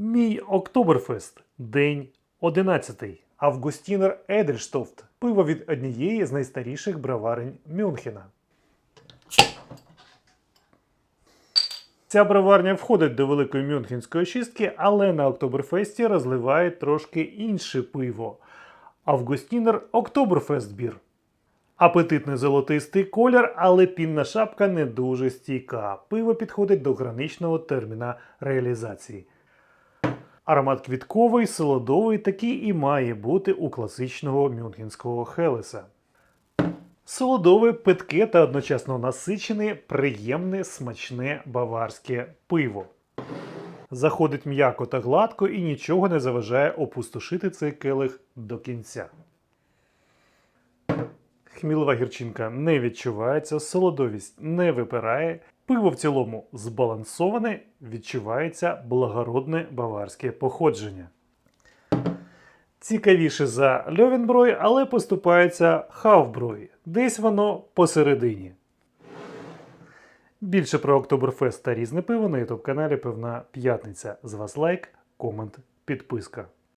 Мій Октоберфест. День 11. Августінер Едельштофт. Пиво від однієї з найстаріших броварень Мюнхена. Ця броварня входить до великої мюнхенської шістки, але на Октоберфесті розливають трошки інше пиво. Августінер Октоберфестбір. Апетитний золотистий колір, але пінна шапка не дуже стійка. Пиво підходить до граничного терміна реалізації. Аромат квітковий, солодовий, такий і має бути у класичного мюнхенського Хелеса. Солодове, питке та одночасно насичене, приємне, смачне баварське пиво. Заходить м'яко та гладко і нічого не заважає опустошити цей келих до кінця. Хмілова гірчинка не відчувається, солодовість не випирає. Пиво в цілому збалансоване, відчувається благородне баварське походження. Цікавіше за Льовенброй, але поступається Хавброй. Десь воно посередині. Більше про Октоберфест та різне пиво на ютуб каналі Пивна П'ятниця. З вас лайк, комент, підписка.